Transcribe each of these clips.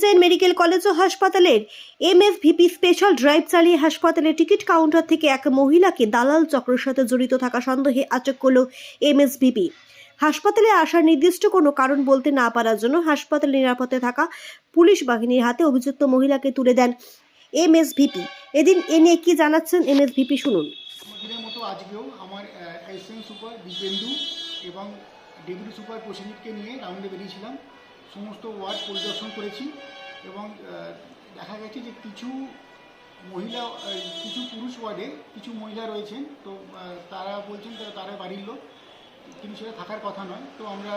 MJN medical college ও হাসপাতালের MSVP special drive চালিয়ে হাসপাতালের টিকিট কাউন্টার থেকে এক মহিলাকে দালাল চক্রের সাথে জড়িত থাকা সন্দেহে আটক করল এমএসভিপি। হাসপাতালে আসার নির্দিষ্ট কোনো কারণ বলতে না পারার জন্য হাসপাতালে নিরাপদে থাকা পুলিশ বাহিনীর হাতে অভিযুক্ত মহিলাকে তুলে দেন এমএসভিপি। এদিন এ নিয়ে কি জানাচ্ছেন এমএসভিপি শুনুন। এবং ডেপুটি সুপার প্রসেনজিৎকে নিয়ে রাউন্ডে বেরিয়েছিলাম। সমস্ত ওয়ার্ড পরিদর্শন করেছি এবং দেখা গেছে যে কিছু মহিলা কিছু পুরুষ ওয়ার্ডে কিছু মহিলা রয়েছেন, তো তারা বলছেন তারা বাড়ির লোক, কিন্তু সেটা থাকার কথা নয়। তো আমরা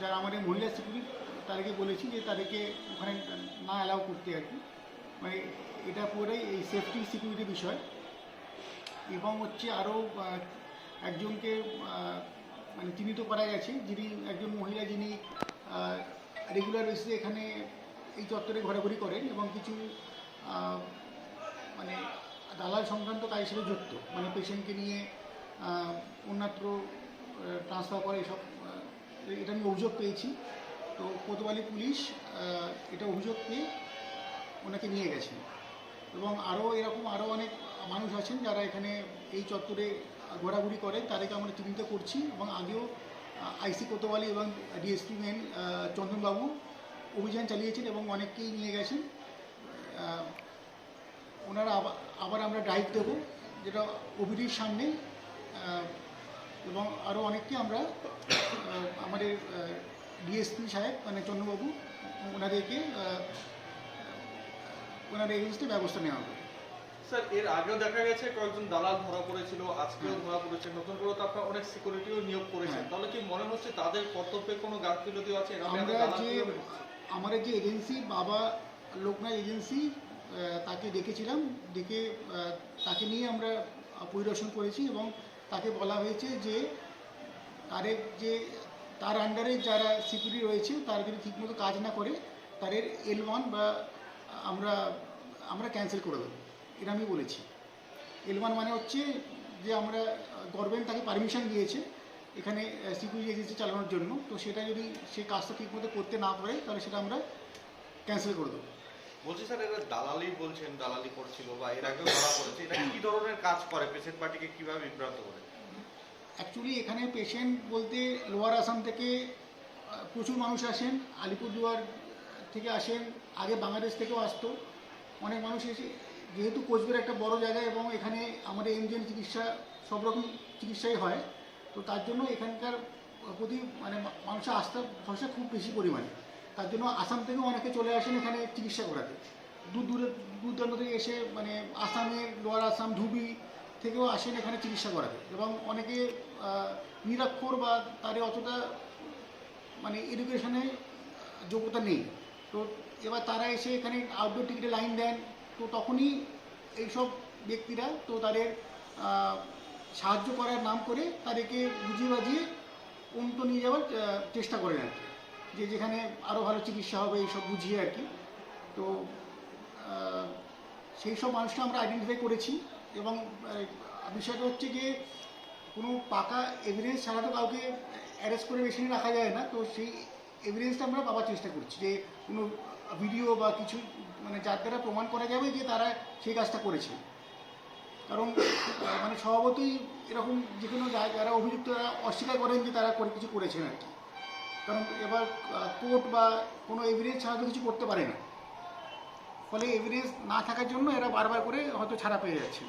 যারা আমাদের মহিলা সিকিউরিটি, তাদেরকে বলেছি যে তাদেরকে ওখানে না অ্যালাউ করতে আর কি। মানে এটা পুরোটাই এই সেফটি সিকিউরিটি বিষয়। এবং হচ্ছে আরও একজনকে মানে চিহ্নিত করা গেছে যিনি একজন মহিলা যিনি রেগুলার বেসিসে এখানে এই চত্বরে ঘোরাঘুরি করেন এবং কিছু মানে দালাল সংক্রান্ত কাজের সাথে যুক্ত। মানে পেশেন্টকে নিয়ে অন্যত্র ট্রান্সফার করে এসব এটা আমি অভিযোগ পেয়েছি। তো কোতোয়ালি পুলিশ এটা অভিযোগ পেয়ে ওনাকে নিয়ে গেছেন এবং আরও এরকম আরও অনেক মানুষ আছেন যারা এখানে এই চত্বরে ঘোরাঘুরি করে তাদেরকে আমরা চিহ্নিত করছি এবং আগেও আইসি কোতোয়ালি এবং ডিএসপি মেন চন্দনবাবু অভিযান চালিয়েছেন এবং অনেককেই নিয়ে গেছেন। ওনারা আবার আমরা ড্রাইভ দেব, যেটা ওবিডির সামনে এবং আরও অনেককে আমরা আমাদের ডিএসপি সাহেব মানে চন্দ্রবাবু ওনাদেরকে ওনার এগেনস্টে ব্যবস্থা নেওয়া হবে। স্যার এর আগেও দেখা গেছে কয়েকজন দালাল ধরা পড়েছিল আজকেও ধরা পড়েছে। নতুন করে তো আপনারা অনেক সিকিউরিটিও নিয়োগ করেছেন। তাহলে কি মনে হচ্ছে তাদের কর্তব্যে কোনো গাফিলতি আছে? আমরা যে আমাদের যে এজেন্সি বাবা লোকনাথ এজেন্সি তাকে ডেকেছিলাম। ডেকে তাকে নিয়ে আমরা পরিদর্শন করেছি এবং তাকে বলা হয়েছে যে তাদের যে তার আন্ডারে যারা সিকিউরিটি রয়েছে তারা যদি ঠিকমতো কাজ না করে তাদের এল ওয়ান বা আমরা আমরা ক্যান্সেল করে দেবো। এটা আমি বলেছি। এল মানে হচ্ছে যে আমরা গভর্নমেন্ট তাকে পারমিশন দিয়েছে এখানে সিকিউরিটি এজেন্সি চালানোর জন্য। তো সেটা যদি সে কাজটা ঠিকমতো করতে না পারে তাহলে সেটা আমরা ক্যান্সেল করে দেবো। বলছি স্যার এরা দালালি বলছেন দালালি করছিল বা এর আগেও ধরা পড়েছে। এটা কি ধরনের কাজ করে? পেশেন্ট পার্টিকে কীভাবে বিভ্রান্ত করে? অ্যাকচুয়ালি এখানে পেশেন্ট বলতে লোয়ার আসাম থেকে প্রচুর মানুষ আসেন। আলিপুরদুয়ার থেকে আসেন আগে বাংলাদেশ থেকেও আসতো। অনেক মানুষ এসে যেহেতু কোচবিহার একটা বড় জায়গা এবং এখানে আমাদের এমজিএন চিকিৎসা সব রকম চিকিৎসাই হয়, তো তার জন্য এখানকার প্রতি মানে মানুষের আস্থা ভরসা খুব বেশি পরিমাণে। তার জন্য আসাম থেকেও অনেকে চলে আসেন এখানে চিকিৎসা করাতে। দূর দূরে দূর দূরান্ত থেকে এসে মানে আসামের লোয়ার আসাম ধুবি থেকেও আসেন এখানে চিকিৎসা করাতে। এবং অনেকে নিরক্ষর বা তাদের অতটা মানে এডুকেশনে যোগ্যতা নেই। তো এবার তারা এসে এখানে আউটডোর টিকিটে লাইন দেন। তো তখনই এইসব ব্যক্তিরা তো তাদের সাহায্য করার নাম করে তাদেরকে বুঝিয়ে বাজিয়ে অন্ত নিয়ে যাওয়ার চেষ্টা করেন আর কি। যে যেখানে আরও ভালো চিকিৎসা হবে এইসব বুঝিয়ে আর কি। তো সেই সব মানুষটা আমরা আইডেন্টিফাই করেছি এবং বিষয়টা হচ্ছে যে কোনো পাকা এভিডেন্স ছাড়া তো কাউকে অ্যারেস্ট করে বেশি রাখা যায় না। তো সেই এভিডেন্সটা আমরা পাওয়ার চেষ্টা করছি যে কোনো ভিডিও বা কিছু মানে যার দ্বারা প্রমাণ করা যাবে যে তারা সেই কাজটা করেছে। কারণ মানে স্বভাবতই এরকম যে কোনো যারা অভিযুক্ত তারা অস্বীকার করেন যে তারা করে কিছু করেছেন আর কি। কারণ এবার কোর্ট বা কোনো এভিডেন্স ছাড়া কিছু করতে পারে না। ফলে এভিডেন্স না থাকার জন্য এরা বারবার করে হয়তো ছাড়া পেয়ে যাচ্ছে।